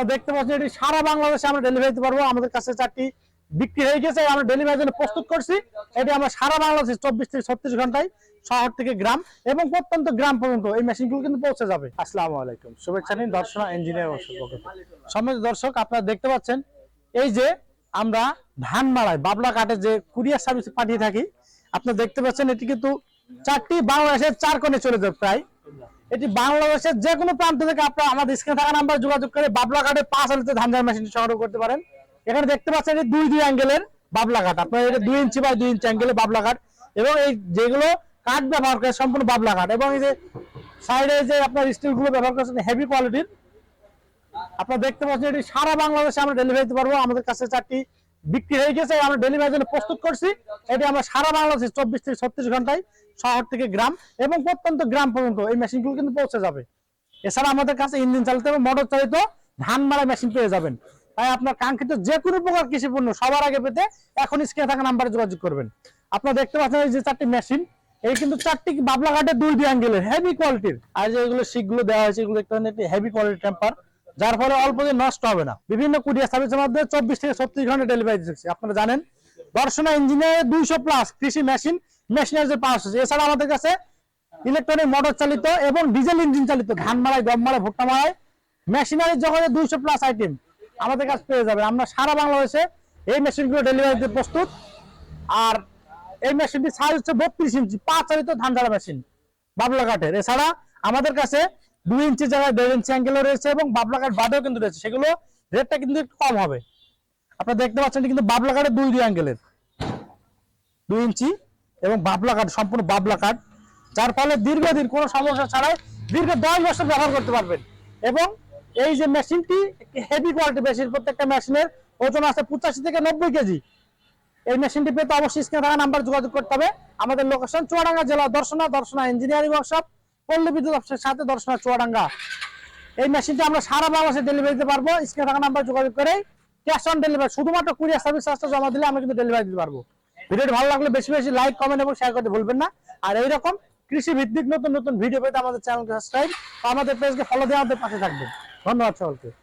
আপনারা দেখতে পাচ্ছেন এটি সারা বাংলাদেশে আমরা ডেলিভারি দিতে পারব। আমাদের কাছে চারটি বিক্রি হয়ে গেছে। আমরা ডেলিভারির জন্য প্রস্তুত করছি। এটি আমরা সারা বাংলাদেশে চব্বিশ থেকে ছত্রিশ ঘন্টায় শহর থেকে গ্রাম এবং প্রত্যন্ত গ্রাম পর্যন্ত এই মেশিনগুলো কিন্তু পৌঁছে যাবে। আসসালামু আলাইকুম। শুভেচ্ছা নিন দর্শনা ইঞ্জিনিয়ার সম্মানিত দর্শক, আপনারা দেখতে পাচ্ছেন, এই যে আমরা ধান মাড়ায় বাবলা কাটে যে কুরিয়ার সার্ভিস পাঠিয়ে থাকি, আপনারা দেখতে পাচ্ছেন এটি কিন্তু চারটি বাংলাদেশের চার কোণে চলে যাবে প্রায়। এটি বাংলাদেশের যে কোনো প্রান্ত থেকে আপনারা আমাদের স্ক্রিনে থাকা নাম্বার যোগাযোগ করে বাবলা কাটে পাঁচ আলিতে ধান ধান মেশিন সংগ্রহ করতে পারেন। এখানে দেখতে পাচ্ছেন এটি দুই দুই অ্যাঙ্গেলের বাবলা কাঠ আপনার এটা দুই ইঞ্চি বাই দুই ইঞ্চি অ্যাঙ্গেলের বাবলা কাঠ এবং এই যেগুলো কাঠ ব্যবহার করে সম্পূর্ণ বাবলা কাঠ এবং এই যে সাইডে যে আপনার স্টিলগুলো ব্যবহার করছেন হেভি কোয়ালিটির আপনারা দেখতে পাচ্ছেন এটি সারা বাংলাদেশে আমরা ডেলিভারি দিতে পারব। আমাদের কাছে চারটি বিক্রি হয়ে গেছে, আমরা ডেলিভারির জন্য প্রস্তুত করছি। এটি আমরা সারা বাংলাদেশে চব্বিশ থেকে ছত্রিশ ঘন্টায় শহর থেকে গ্রাম এবং প্রত্যন্ত গ্রাম পর্যন্ত এই মেশিনগুলো কিন্তু পৌঁছে যাবে। এছাড়া আমাদের কাছে ইঞ্জিন চালিত এবং মোটর চালিত ধান মারা মেশিন পেয়ে যাবেন। তাই আপনার কাঙ্ক্ষিত যে কোনো প্রকার কৃষি পণ্য সবার আগে পেতে এখন স্ক্রিনে থাকা নাম্বারে যোগাযোগ করবেন। আপনারা দেখতে পাচ্ছেন এই যে চারটি মেশিন এই কিন্তু চারটি বাবলা ঘাটের দুই অ্যাঙ্গেলের হেভি কোয়ালিটির আর যে এগুলো শিকগুলো দেওয়া হয়েছে, এগুলো পাচ্ছেন হেভি কোয়ালিটি টেম্পার যার ফলে অল্প দিন নষ্ট হবে না। বিভিন্ন কুরিয়ার সার্ভিসের মধ্যে চব্বিশ থেকে ছত্রিশ ঘণ্টা ডেলিভারি দিচ্ছে আপনারা জানেন, দর্শনা ইঞ্জিনিয়ার দুইশো প্লাস কৃষি মেশিন মেশিনারি পাওয়া আছে এছাড়া আমাদের কাছে ইলেকট্রনিক মোটর চালিত এবং ডিজেল ইঞ্জিন চালিত ধান মারাই গম মারাই ভুট্টা মারাই মেশিনারি জগতে দুইশো প্লাস আইটেম আমাদের কাছে পেয়ে যাবে আমরা সারা বাংলাদেশে এই মেশিনগুলো ডেলিভারি দিতে প্রস্তুত। আর এই মেশিনটি সাইজ হচ্ছে বত্রিশ ইঞ্চি। পাঁচ চালিত ধান ঝাড়া মেশিন বাবলা কাঠের এছাড়া আমাদের কাছে দুই ইঞ্চি জায়গায় দেড় ইঞ্চি অ্যাঙ্গেলও রয়েছে এবং বাবলা কাঠ বাদেও কিন্তু রয়েছে, সেগুলো রেটটা কিন্তু একটু কম হবে। আপনারা দেখতে পাচ্ছেন কিন্তু বাবলা কাঠের দুই দুই অ্যাঙ্গেলের দুই ইঞ্চি এবং বাবলা কাঠ সম্পূর্ণ বাবলা কাঠ যার ফলে দীর্ঘদিন কোনো সমস্যা ছাড়াই দীর্ঘ দশ বছর ব্যবহার করতে পারবেন। এবং এই যে মেশিনটি হেভি কোয়ালিটি মেশিন প্রত্যেকটা মেশিনের ওজন আছে পঁচাশি থেকে নব্বই কেজি। এই মেশিনটি পেতে অবশ্যই স্ক্রিনে থাকা নাম্বার যোগাযোগ করতে হবে। আমাদের লোকেশন চুয়াডাঙ্গা জেলা দর্শনা দর্শনা ইঞ্জিনিয়ারিং ওয়ার্কশপ পল্লী বিদ্যুৎ অফিসের সাথে দর্শনা চুয়াডাঙ্গা। এই মেশিনটা আমরা সারা বাংলাদেশে ডেলিভারি দিতে পারব। স্ক্রিনে থাকা নাম্বার যোগাযোগ করে ক্যাশ অন ডেলিভারি শুধুমাত্র কুরিয়ার সার্ভিস চার্জটা জমা দিলে আমরা কিন্তু ডেলিভারি দিতে পারব। ভিডিওটি ভালো লাগলে বেশি বেশি লাইক কমেন্ট এবং শেয়ার করতে ভুলবেন না। আর এইরকম কৃষি ভিত্তিক নতুন নতুন ভিডিও পেতে আমাদের চ্যানেলকে সাবস্ক্রাইব আমাদের পেজকে ফলো দিয়ে আমাদের পাশে থাকবেন। ধন্যবাদ সকলকে।